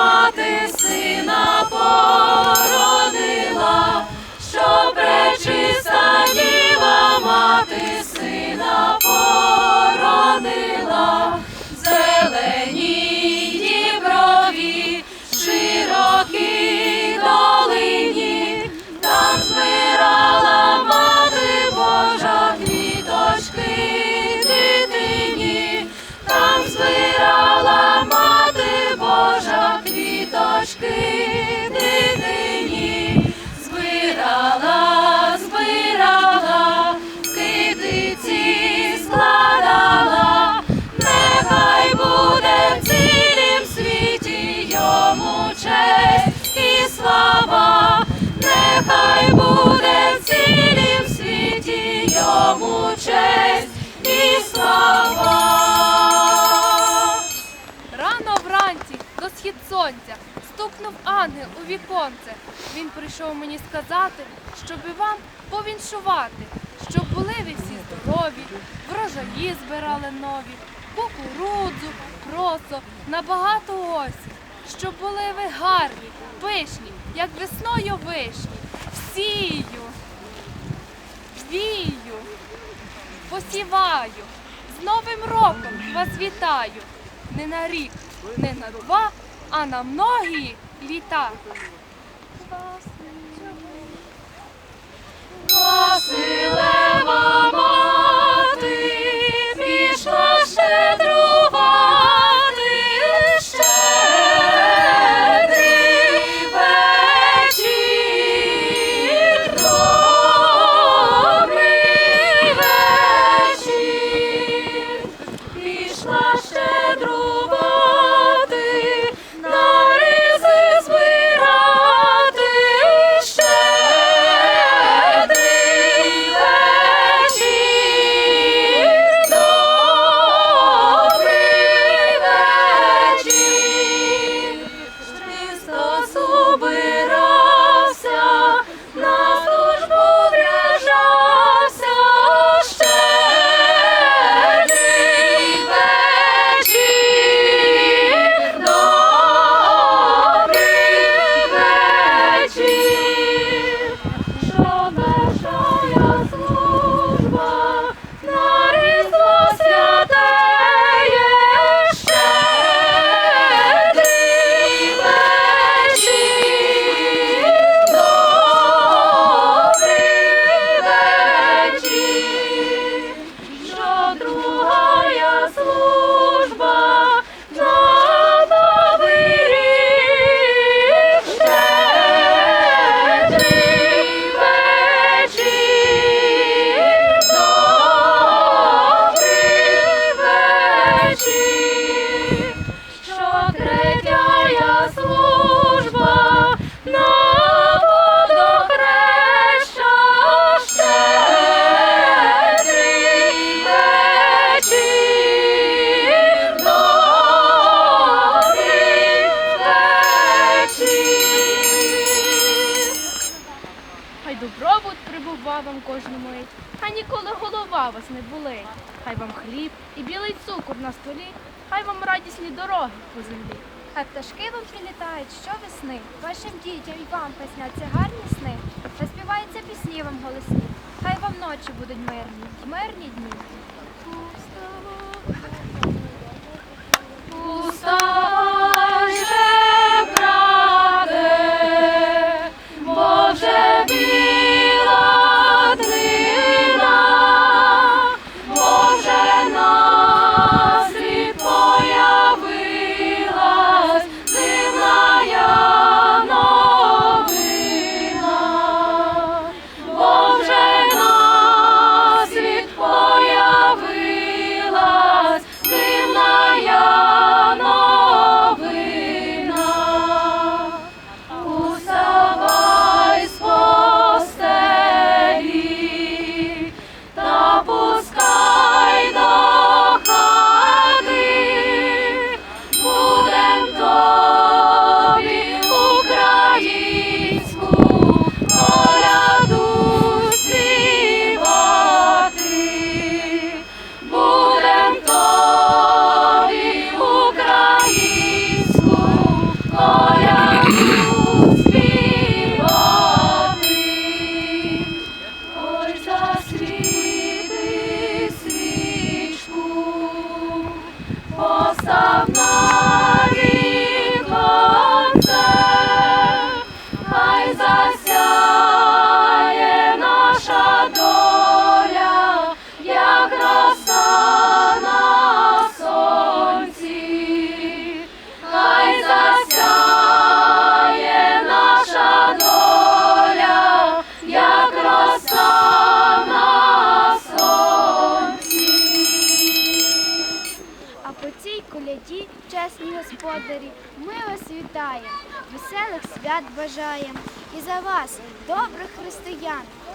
мати сина породила, що пречиста діва мати сина породила, зелені діброві широкі. Сонця, стукнув ангел у віконце. Він прийшов мені сказати, щоб вам повіншувати, щоб були ви всі здорові, врожаї збирали нові, кукурудзу, просо, на багато осінь, щоб були ви гарні, пишні, як весною вишні. Всію, вію, посіваю. З Новим роком вас вітаю. Не на рік, не на два, а на многі літа. Василева вам кожну мить, хай ніколи голова вас не болить. Хай вам хліб і білий цукор на столі, хай вам радісні дороги по землі. А пташки вам прилітають щовесни, вашим дітям і вам присняться гарні сни, заспіваються пісні вам голосні, хай вам ночі будуть мирні, мирні дні. Уставай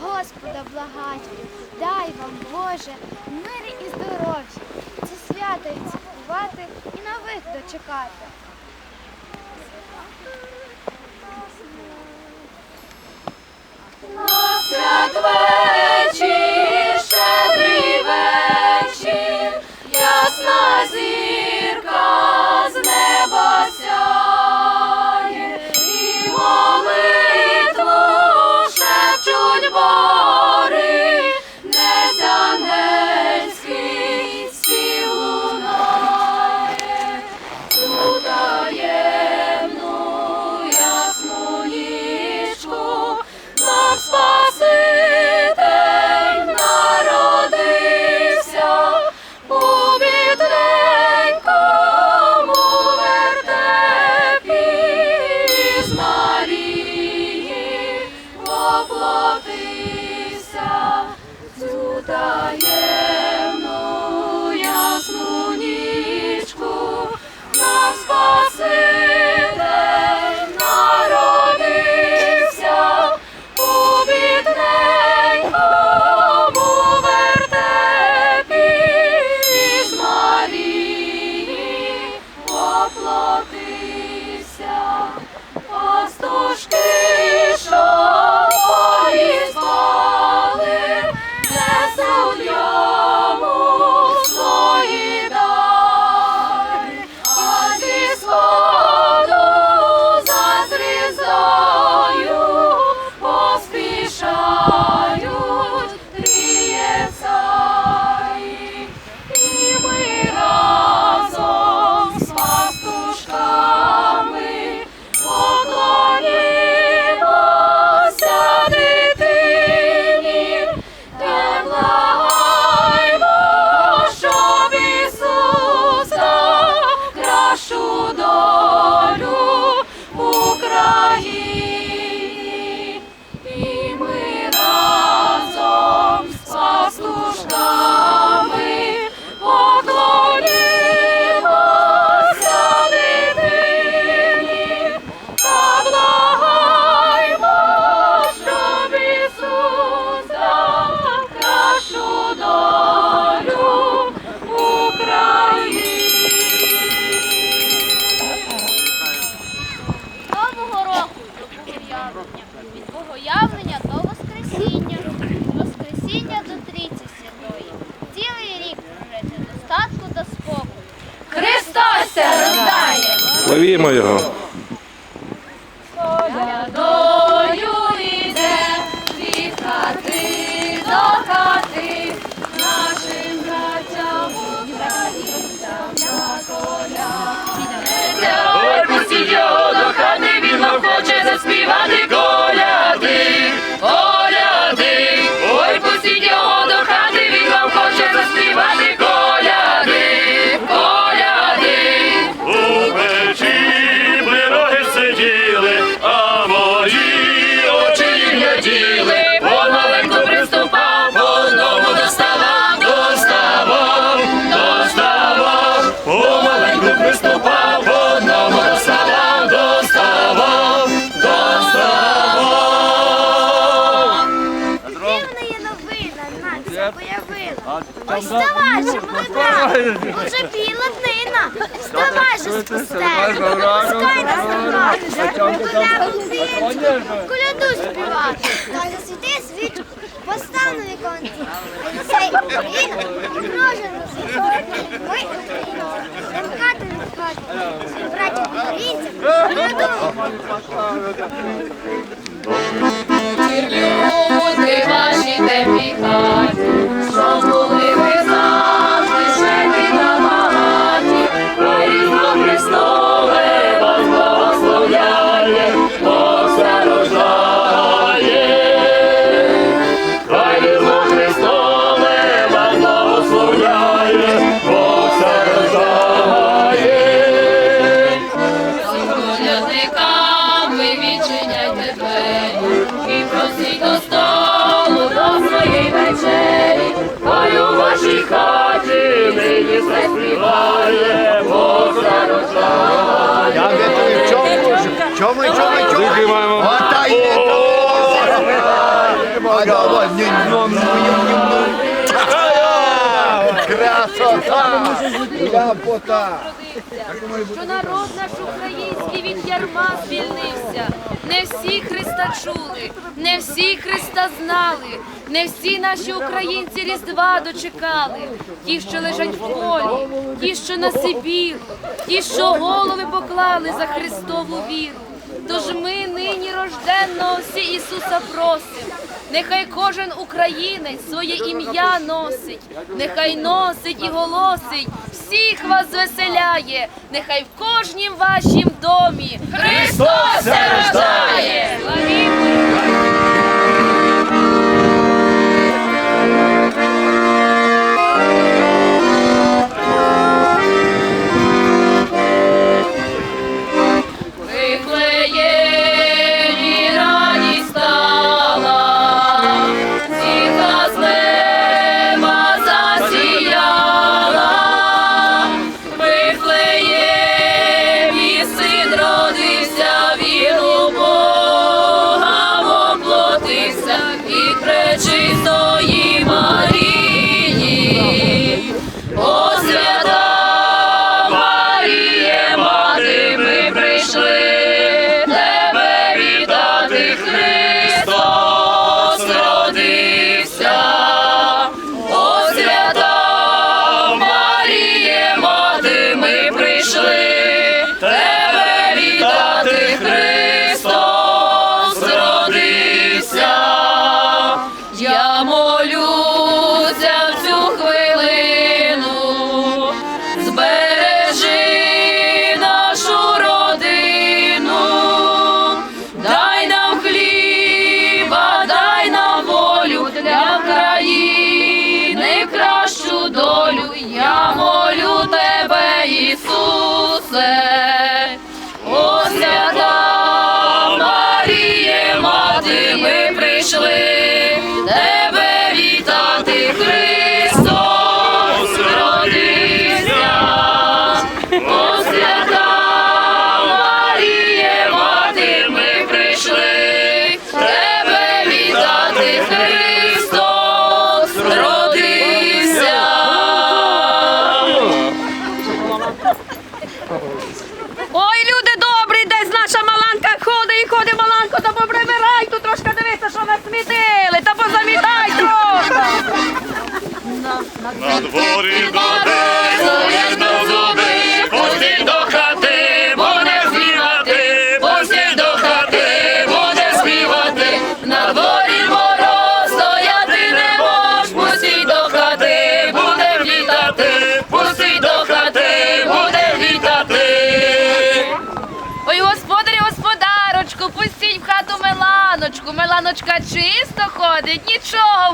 Господа благать, дай вам, Боже, мир і здоров'я, ці свято і цікувати і нових дочекати. На святве! Коляду співати. Та засвіти свічку, постану віконці. Цей Україна множимо Ми Україна. Братів українцям. Коляду. Люди ваші те пікати, що були закриваємо. Ота є Красота! Що народ наш український від ярма звільнився. Не всі Христа чули, не всі Христа знали, не всі наші українці різдва дочекали. Ті, що лежать в полі, ті, що на Сибіру, ті, що голови поклали за Христову віру. Тож ми нині рожденного всі Ісуса просим. Нехай кожен українець своє ім'я носить, нехай носить і голосить, всіх вас звеселяє, нехай в кожнім вашім домі Христос рождає!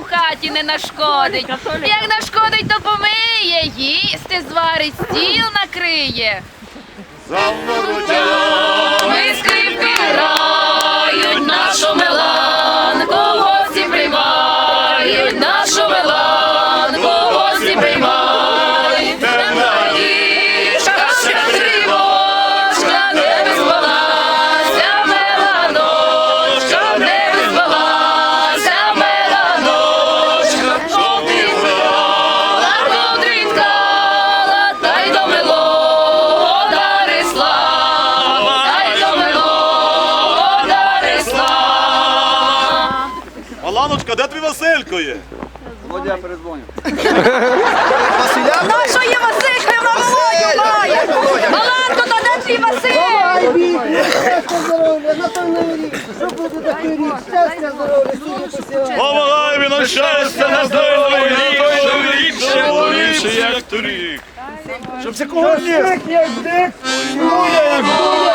В хаті не нашкодить. Як нашкодить, то помиє, їсти зварить, стіл накриє. Ми скрипки грають, нашу меланку, гості приймають, нашу меланку, Василько є? Нашої Василька на Володю має. Маланко, та де твій Василь? Помагай мені на щастя, на здоров'я, на той рік, ще як торік. Щоб це кого не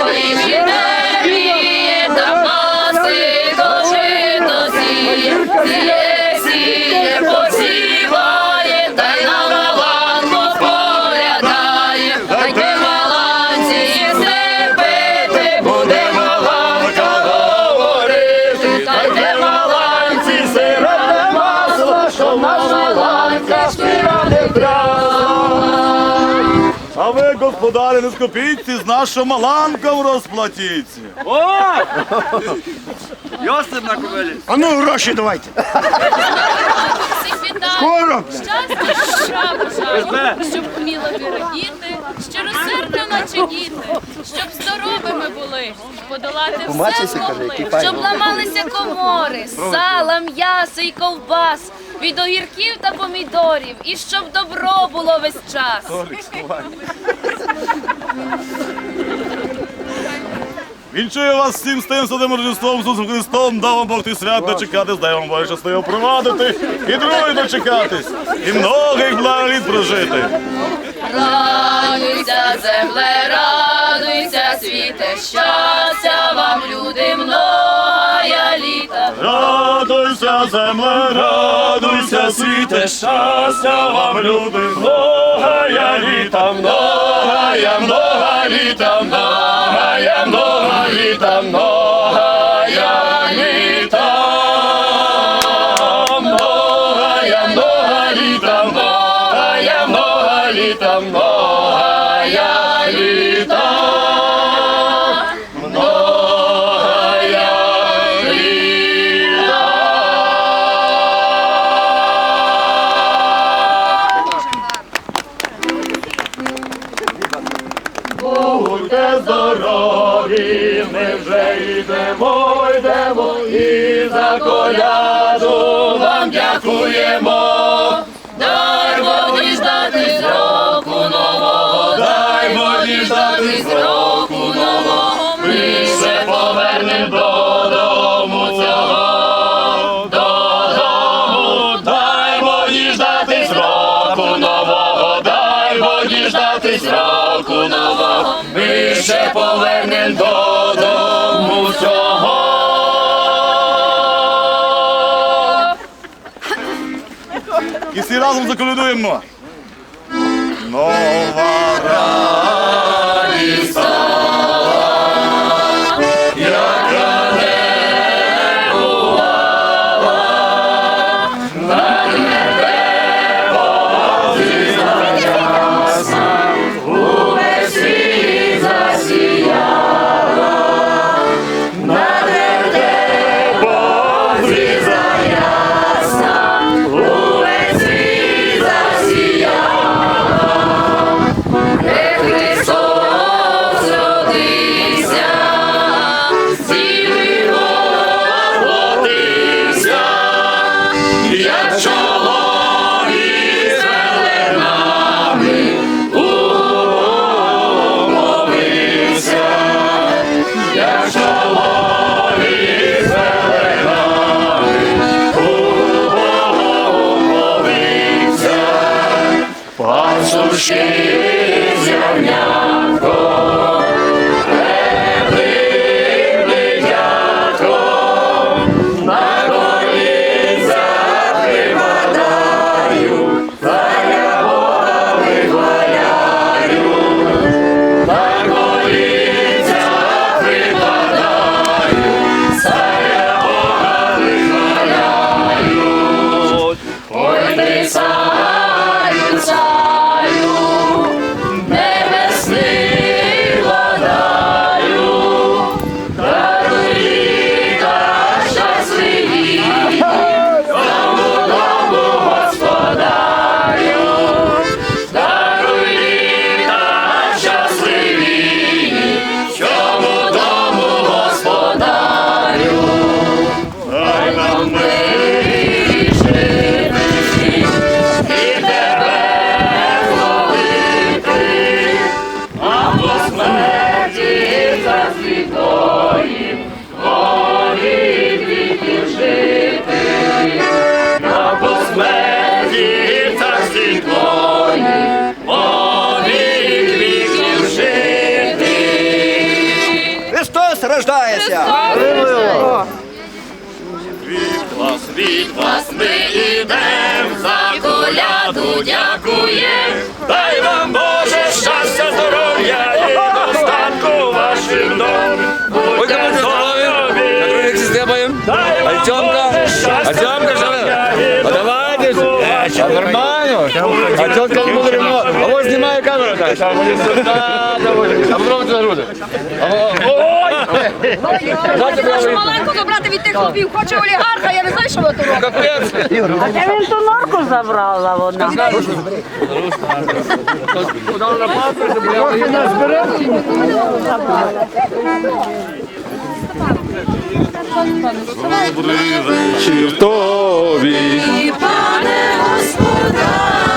Ой, від небі сіє, посіває, та й на маланку споглядає, та й де маланці їсти пити, маланка говорити, та й сире масло, що наша маланка щира не А ви, господарі, не скупіться, з нашого маланком розплатіться. А ну гроші давайте. Скоро! Щастя, добра бажаю, щоб вміла радіти, щиросердно наче діти, щоб здоровими були, подолати все могли, щоб ламалися комори, сала, м'ясо і ковбас, від огірків та помідорів, і щоб добро було весь час. Вінчую вас всім з тим святим Рождеством, Ісусом Христом, дав вам Бог ти свят дочекатись, дай вам Боже щасливо провадити, і другий дочекатись, і многих благоліт прожити. Радуйся, земле, радуйся, світе, щастя вам, люди, многая літа. Радуйся, земле, радуйся, світе, щастя вам, люди, многая літа, многая, много літа, многая, много літа, многая разом заколядуємо. Нова від вас ми ідем, за коляду дякуєм. Дай вам Боже щастя, здоров'я і достатку вашим дом. Будьте здорові, сделаем. дай вам Артемка, Боже щастя, Артемка, здоров'я і А давайте, а нормально. А тетка не буде ремонт. А ось знімає камеру. так. А потім А туди груди. А, о, Ой! Хоче нашу маленьку забрати від тих хлопів, хоче олігарха, я не знаю, що ви тут робите. Він ту норку забрала вона. Добрий вечір тобі. Buddha.